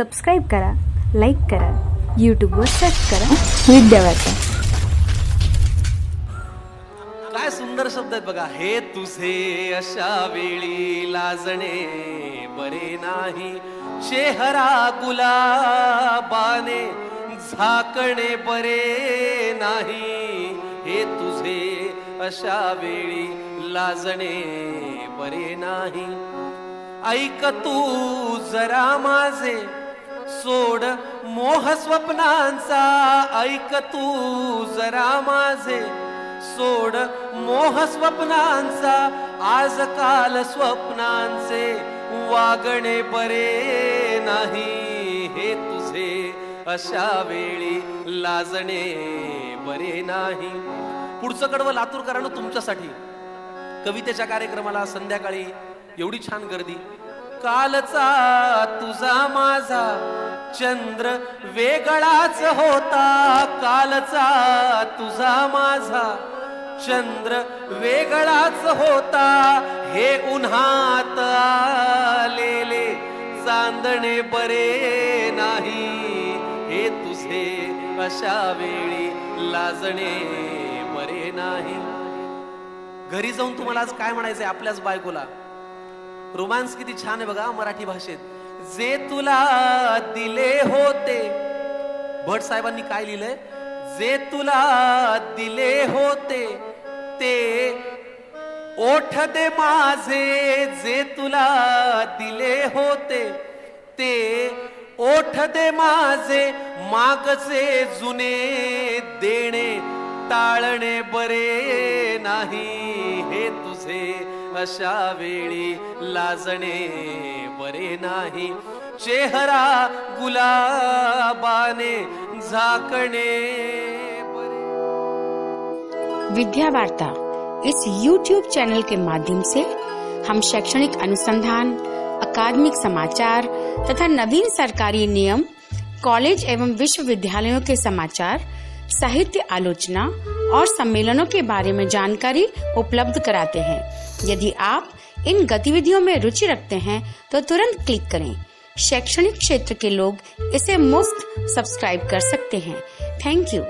Subscribe करा like करा यूट्यूबवर सर्च करा विद्यावार्ता काय सुंदर शब्द आहेत बघा. हे तुझे अशा वेळी लाजणे बरे नाही. चेहरा गुलाबाने झाकणे बरे नाही. हे तुझे अशा वेळी लाजणे बरे नाही. ऐक तू जरा माझे सोड मोह स्वप्नांचा ऐक तू जरा माझे. सोड मोह स्वप्नांचा आज काल स्वप्नांचे वागणे बरे नाही हे तुझे. अशा वेळी लाजणे बरे नाही. पुढचं कडवं लातूरकरानं तुमच्यासाठी. कवितेच्या कार्यक्रमाला संध्याकाळी एवढी छान गर्दी. कालचा तुझा माझा चंद्र वेगळाच होता कालचा तुझा माझा. चंद्र वेगळाच होता हे उन्हात आलेले चांदणे बरे नाही. हे तुझे अशा वेळी लाजणे बरे नाही. घरी जाऊन तुम्हाला आज काय म्हणायचंय आपल्याच बायकोला? रोमांस किती छान आहे बघा मराठी भाषेत. जे तुला दिले होते. भट साहेबांनी काय लिहिलंय? जे तुला दिले होते ते ओठ दे माझे. जे तुला दिले होते ते ओठ दे माझे. मागचे जुने देणे टाळणे बरे. नाही हे तुझे अशा वेळी लाजणे बरे नाही. चेहरा गुलाबाने झाकणे विद्या वार्ता इस YouTube चैनल के माध्यम से हम शैक्षणिक अनुसंधान, अकादमिक समाचार तथा नवीन सरकारी नियम, कॉलेज एवं विश्वविद्यालयों के समाचार, साहित्य आलोचना और सम्मेलनों के बारे में जानकारी उपलब्ध कराते हैं। यदि आप इन गतिविधियों में रुचि रखते हैं तो तुरंत क्लिक करें। शैक्षणिक क्षेत्र के लोग इसे मुफ़्त सब्सक्राइब कर सकते हैं। Thank you.